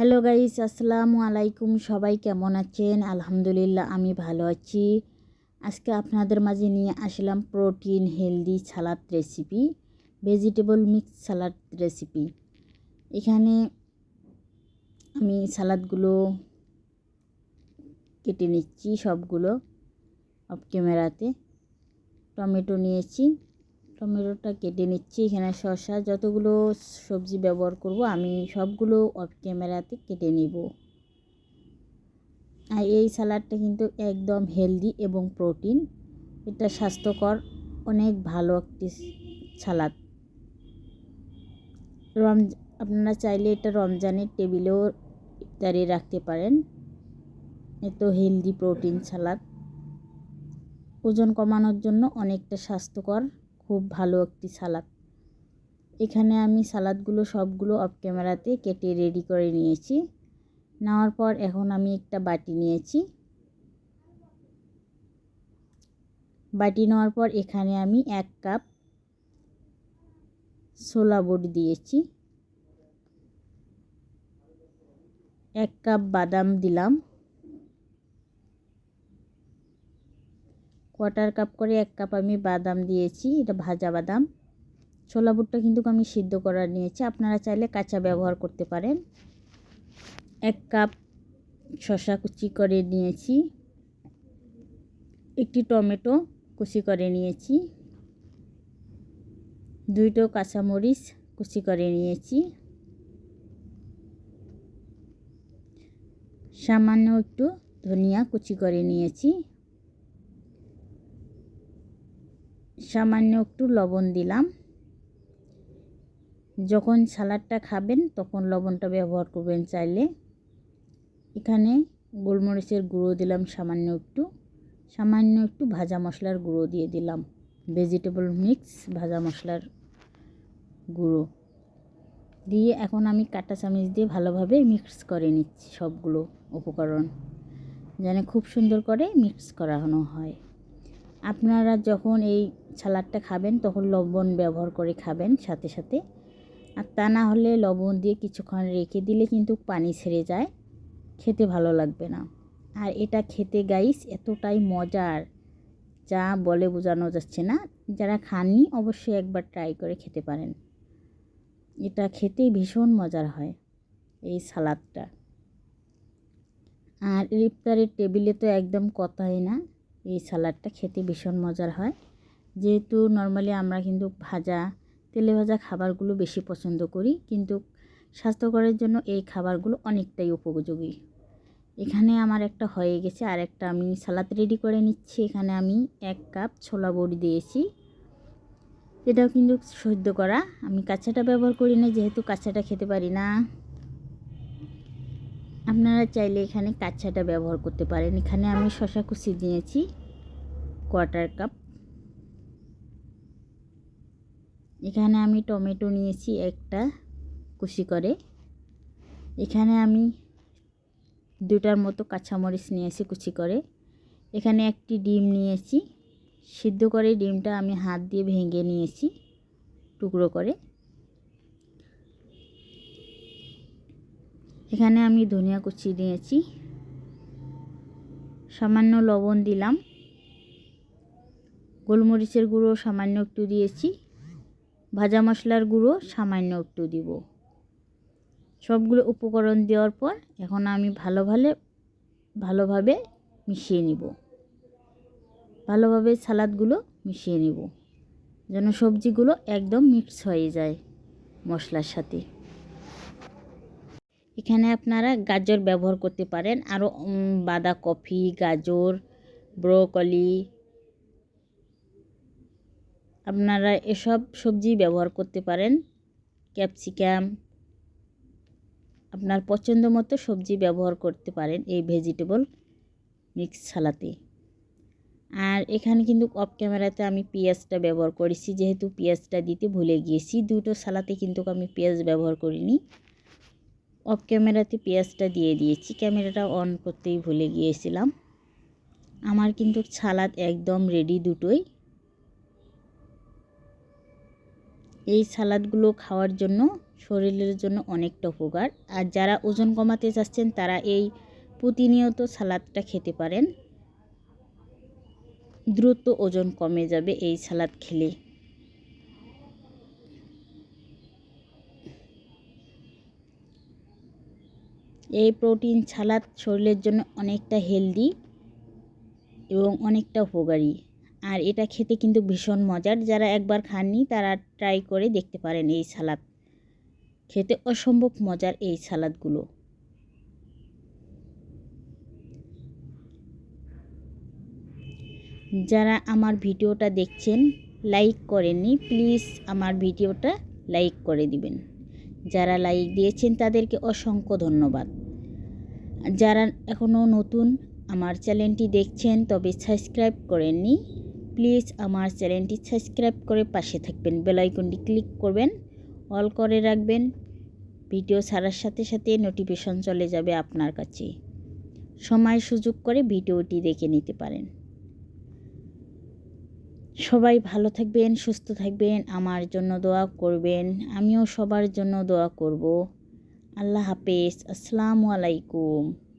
Hello guys, আসসালামু আলাইকুম। সবাই কেমন আছেন? আলহামদুলিল্লাহ, আমি ভালো আছি। আজকে আপনাদের মাঝে নিয়ে আসলাম protein healthy salad recipe, vegetable mix salad recipe. এখানে আমি সালাদগুলো কেটে নিচ্ছি সবগুলো অফ ক্যামেরাতে। টমেটো নিয়েছি। টমেটোটা কেটে নিচ্ছি। এখানে শসা যতগুলো সবজি ব্যবহার করব, আমি সবগুলো অফ ক্যামেরাতে কেটে নিব। আর এই স্যালাডটা কিন্তু একদম হেলদি এবং প্রোটিন এটা স্বাস্থ্যকর, অনেক ভালো একটি সালাদ। রম আপনারা চাইলে এটা রমজানের টেবিলেও দাঁড়িয়ে রাখতে পারেন। এত হেলদি প্রোটিন সালাদ। ওজন কমানোর জন্য অনেকটা স্বাস্থ্যকর। খুব ভালো একটি সালাদ। এখানে আমি সালাদগুলো সবগুলো অফ ক্যামেরাতে কেটে রেডি করে নিয়েছি। নেওয়ার পর এখন আমি একটা বাটি নিয়েছি। বাটি নেওয়ার পর এখানে আমি এক কাপ ছোলা বড়ি দিয়েছি। এক কাপ বাদাম দিলাম। কোয়ার্টার কাপ করে এক কাপ আমি বাদাম দিয়েছি, এটা ভাজা বাদাম। ছোলা বুটটা কিন্তু আমি সিদ্ধ করার নিয়েছি, আপনারা চাইলে কাঁচা ব্যবহার করতে পারেন। এক কাপ শশা কুচি করে নিয়েছি। একটি টমেটো কুচি করে নিয়েছি। দুইটো কাঁচামরিচ কুচি করে নিয়েছি। সামান্য একটু ধনিয়া কুচি করে নিয়েছি। সামান্য একটু লবণ দিলাম। যখন সালাডটা খাবেন, তখন লবণটা ব্যবহার করবেন চাইলে। এখানে গোলমরিচের গুঁড়ো দিলাম সামান্য একটু। সামান্য একটু ভাজা মশলার গুঁড়ো দিয়ে দিলাম। ভেজিটেবল মিক্স ভাজা মশলার গুঁড়ো। দিয়ে এখন আমি কাটা চামিচ দিয়ে ভালোভাবে মিক্স করে নিচ্ছি সবগুলো উপকরণ। যেন খুব সুন্দর করে মিক্স করানো হয়। আপনারা যখন এই সালাডটা খাবেন, তখন লবণ ব্যবহার করে খাবেন সাথে সাথে। আর তা না হলে লবণ দিয়ে কিছুক্ষণ রেখে দিলে কিন্তু পানি ছেড়ে যায়, খেতে ভালো লাগবে না। আর এটা খেতে গাইস এতটাই মজার, যা বলে বোঝানো যাচ্ছে না। যারা খাননি অবশ্যই একবার ট্রাই করে খেতে পারেন। এটা খেতে ভীষণ মজার হয় এই সালাদটা। আর ইফতারের টেবিলে তো একদম কথাই না, এই সালাডটা খেতে ভীষণ মজার হয়। যেহেতু নর্মালি আমরা কিন্তু ভাজা, তেলে ভাজা খাবারগুলো বেশি পছন্দ করি, কিন্তু স্বাস্থ্যকরের জন্য এই খাবারগুলো অনেকটাই উপযোগী। এখানে আমার একটা হয়ে গেছে, আর একটা আমি সালাদ রেডি করে নিচ্ছি। এখানে আমি এক কাপ ছোলা বড়ি দিয়েছি। এটাও কিন্তু সহ্য করা। আমি কাঁচাটা ব্যবহার করি না, যেহেতু কাঁচাটা খেতে পারি না। আপনারা চাইলে এখানে কাঁচাটা ব্যবহার করতে পারেন। এখানে আমি শশা কুচি দিয়েছি কোয়ার্টার কাপ এখানে আমি টমেটো নিয়েছি একটা কুচি করে। এখানে আমি দুটার মতো কাঁচামরিচ নিয়েছি কুচি করে। এখানে একটি ডিম নিয়েছি। সিদ্ধ করে ডিমটা আমি হাত দিয়ে ভেঙে নিয়েছি টুকরো করে। এখানে আমি ধনিয়া কুচি নিয়েছি। সামান্য লবণ দিলাম। গোলমরিচের গুঁড়ো সামান্য একটু দিয়েছি। ভাজা মশলার গুঁড়ো সামান্য একটু দিব। সবগুলো উপকরণ দেওয়ার পর এখন আমি ভালো ভালো, ভালোভাবে মিশিয়ে নিব। ভালোভাবে সালাদগুলো মিশিয়ে নিব, যেন সবজিগুলো একদম মিক্স হয়ে যায় মশলার সাথে। এখানে আপনারা গাজর ব্যবহার করতে পারেন। আরও বাঁধাকপি, গাজর, ব্রোকলি আপনারা এসব সবজি ব্যবহার করতে পারেন। ক্যাপসিকাম, আপনার পছন্দ মতো সবজি ব্যবহার করতে পারেন এই ভেজিটেবল মিক্স সালাতে আর এখানে কিন্তু অফ ক্যামেরাতে আমি পেঁয়াজটা ব্যবহার করেছি, যেহেতু পেঁয়াজটা দিতে ভুলে গিয়েছি, দুটো সালাতে কিন্তু আমি পেঁয়াজ ব্যবহার করিনি। অফ ক্যামেরাতে পেঁয়াজটা দিয়ে দিয়েছি, ক্যামেরাটা অন করতেই ভুলে গিয়েছিলাম। আমার কিন্তু সালাদ একদম রেডি দুটোই। এই সালাদগুলো খাওয়ার জন্য শরীরের জন্য অনেকটা উপকার। আর যারা ওজন কমাতে চাচ্ছেন, তারা এই প্রতিনিয়ত সালাদটা খেতে পারেন। দ্রুত ওজন কমে যাবে এই সালাদ খেলে। এই প্রোটিন সালাদ শরীরের জন্য অনেকটা হেলদি এবং অনেকটা উপকারী। আর এটা খেতে কিন্তু ভীষণ মজার। যারা একবার খাননি, তারা ট্রাই করে দেখতে পারেন এই সালাদ। খেতে অসম্ভব মজার এই সালাদগুলো। যারা আমার ভিডিওটা দেখছেন লাইক করেননি প্লিজ আমার ভিডিওটা লাইক করে দিবেন। যারা লাইক দিয়েছেন, তাদেরকে অসংখ্য ধন্যবাদ। যারা এখনও নতুন, আমার চ্যানেলটি দেখছেন, তবে সাবস্ক্রাইব করেননি প্লিজ আমার চ্যানেলটি সাবস্ক্রাইব করে পাশে থাকবেন বেলাইকনটি ক্লিক করবেন, অল করে রাখবেন। ভিডিও ছাড়ার সাথে সাথে নোটিফিকেশন চলে যাবে আপনার কাছে। সময় সুযোগ করে ভিডিওটি দেখে নিতে পারেন। সবাই ভালো থাকবেন, সুস্থ থাকবেন, আমার জন্য দোয়া করবেন, আমিও সবার জন্য দোয়া করব। আল্লাহ হাফেজ, আসসালামু আলাইকুম।